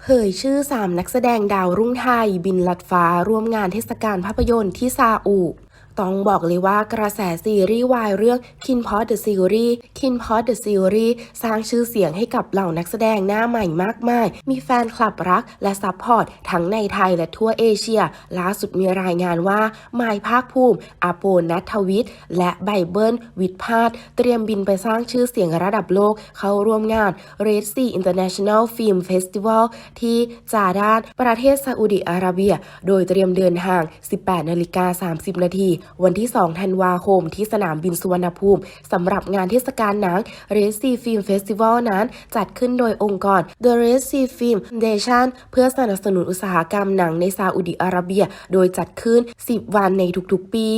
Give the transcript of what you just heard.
เผยชื่อ 3 นักแสดงดาวรุ่งไทย บินลัดฟ้าร่วมงานเทศกาลภาพยนตร์ที่ซาอุ ต้องบอกเลยว่ากระแสซีรีส์วายเรื่อง Kin p o t The Series Kin p o t The Series สร้างชื่อเสียงให้กับเหล่านักแสดงหน้าใหม่มากมาย มีแฟนคลับรักและซัพพอร์ตทั้งในไทยและทั่วเอเชีย ล่าสุดมีรายงานว่าไมายภาคภูมิอาโปนัทวิทย์ และไบเบิลวิทพาสเตรียมบินไปสร้างชื่อเสียงระดับโลกเข้าร่วมงาน Red Sea International Film Festival ที่จาดานประเทศซาอุดิอาระเบีย โดยเตรียมเดินทาง 18นาฬิกา30 นาทีวันที่ 2 ธันวาคมที่สนามบินสุวรรณภูมิสำหรับงานเทศกาลหนัง Red Sea Film Festival นั้น จัดขึ้นโดยองค์กร The Red Sea Film Foundation เพื่อสนับสนุนอุตสาหกรรมหนังในซาอุดิอาระเบีย โดยจัดขึ้น 10 วันในทุกๆปี